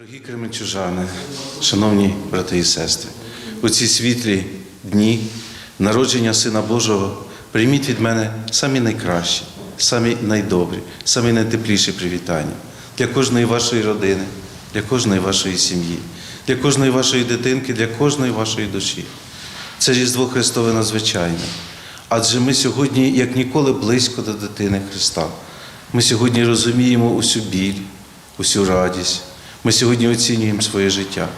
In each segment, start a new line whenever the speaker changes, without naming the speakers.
Дорогі кременчужани, шановні брати і сестри, у ці світлі дні народження Сина Божого прийміть від мене самі найкращі, самі найдобрі, самі найтепліші привітання для кожної вашої родини, для кожної вашої сім'ї, для кожної вашої дитинки, для кожної вашої душі. Це Різдво Христове надзвичайне. Адже ми сьогодні, як ніколи, близько до дитини Христа. Ми сьогодні розуміємо усю біль, усю радість. Ми сьогодні оцінюємо своє життя.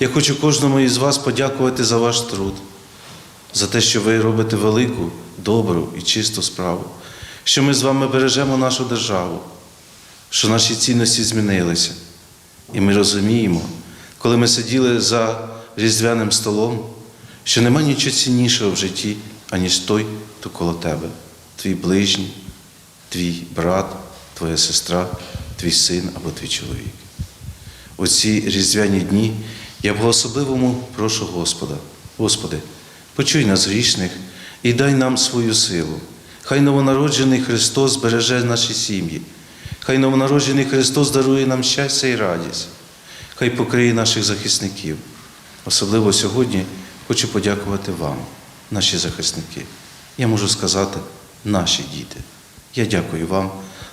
Я хочу кожному із вас подякувати за ваш труд, за те, що ви робите велику, добру і чисту справу, що ми з вами бережемо нашу державу, що наші цінності змінилися. І ми розуміємо, коли ми сиділи за різдвяним столом, що нема нічого ціннішого в житті, аніж той, хто коло тебе, твій ближній, твій брат, твоя сестра, твій син або твій чоловік. У ці різдвяні дні я по особливому прошу Господа, Господи, почуй нас грішних і дай нам свою силу. Хай новонароджений Христос збереже наші сім'ї, хай новонароджений Христос дарує нам щастя і радість, хай покриє наших захисників. Особливо сьогодні хочу подякувати вам, наші захисники. Я можу сказати, наші діти. Я дякую вам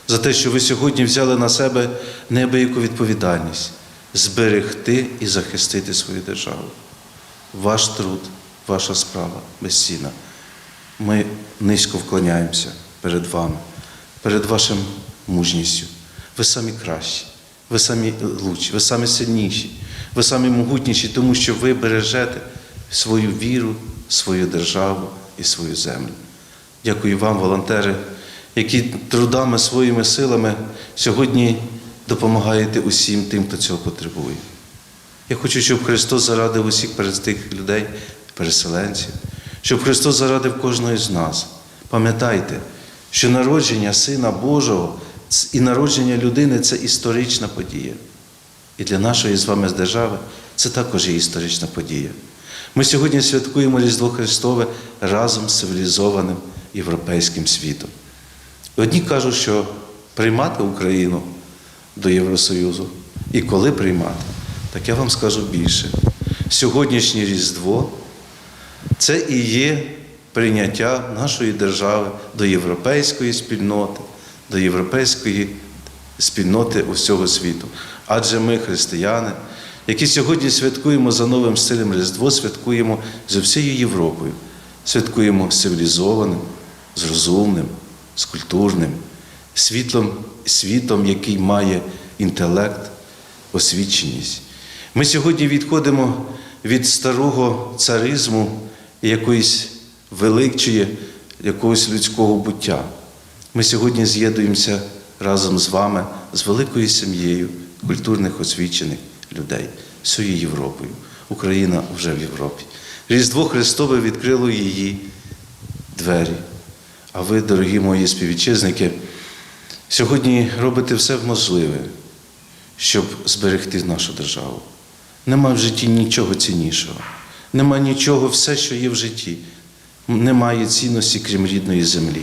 за те, що ви сьогодні взяли на себе неабияку відповідальність зберегти і захистити свою державу. Ваш труд, ваша справа безцінна. Ми низько вклоняємося перед вами, перед вашим мужністю. Ви самі кращі, ви самі лучші, ви самі сильніші, ви самі могутніші, тому що ви бережете свою віру, свою державу і свою землю. Дякую вам, волонтери, які трудами своїми силами сьогодні допомагаєте усім тим, хто цього потребує. Я хочу, щоб Христос зарадив усіх перед тих людей, переселенців, щоб Христос зарадив кожного з нас. Пам'ятайте, що народження Сина Божого і народження людини це історична подія. І для нашої з вами держави це також є історична подія. Ми сьогодні святкуємо Різдво Христове разом з цивілізованим європейським світом. Одні кажуть, що приймати Україну до Євросоюзу і коли приймати, так я вам скажу більше. Сьогоднішнє Різдво це і є прийняття нашої держави до європейської спільноти, до європейської спільноти усього світу. Адже ми, християни, які сьогодні святкуємо за новим стилем Різдво, святкуємо з всією Європою, святкуємо цивілізованим, з розумним, з культурним, світлом, світом, який має інтелект, освіченість. Ми сьогодні відходимо від старого царизму якоїсь величої, якогось людського буття. Ми сьогодні з'єднуємося разом з вами, з великою сім'єю культурних освічених людей, всією Європою. Україна вже в Європі. Різдво Христове відкрило її двері. А ви, дорогі мої співвітчизники, сьогодні робите все можливе, щоб зберегти нашу державу. Нема в житті нічого ціннішого, нема нічого, все, що є в житті, немає цінності, крім рідної землі.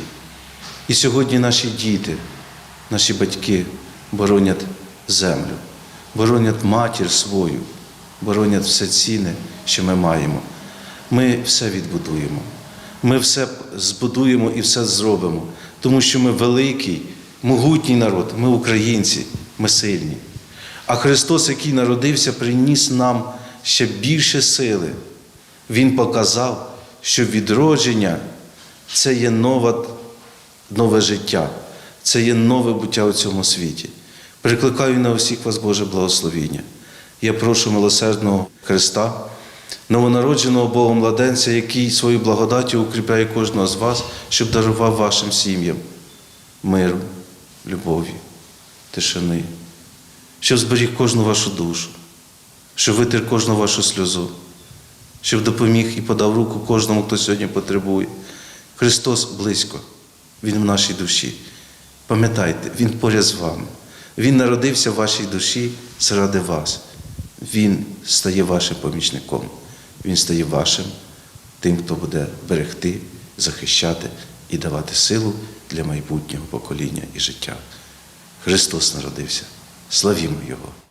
І сьогодні наші діти, наші батьки боронять землю, боронять матір свою, боронять все цінне, що ми маємо. Ми все відбудуємо. Ми все збудуємо і все зробимо, тому що ми великий, могутній народ, ми українці, ми сильні. А Христос, який народився, приніс нам ще більше сили. Він показав, що відродження це є нове, нове життя, це є нове буття у цьому світі. Прикликаю на усіх вас Боже благословіння. Я прошу милосердного Христа, новонародженого Богом младенця, який свою благодаттю укріпляє кожного з вас, щоб дарував вашим сім'ям миру, любові, тишини, щоб зберіг кожну вашу душу, щоб витер кожну вашу сльозу, щоб допоміг і подав руку кожному, хто сьогодні потребує. Христос близько, Він в нашій душі. Пам'ятайте, Він поряд з вами. Він народився в вашій душі заради вас. Він стає вашим помічником. Він стає вашим, тим, хто буде берегти, захищати і давати силу для майбутнього покоління і життя. Христос народився. Славімо Його!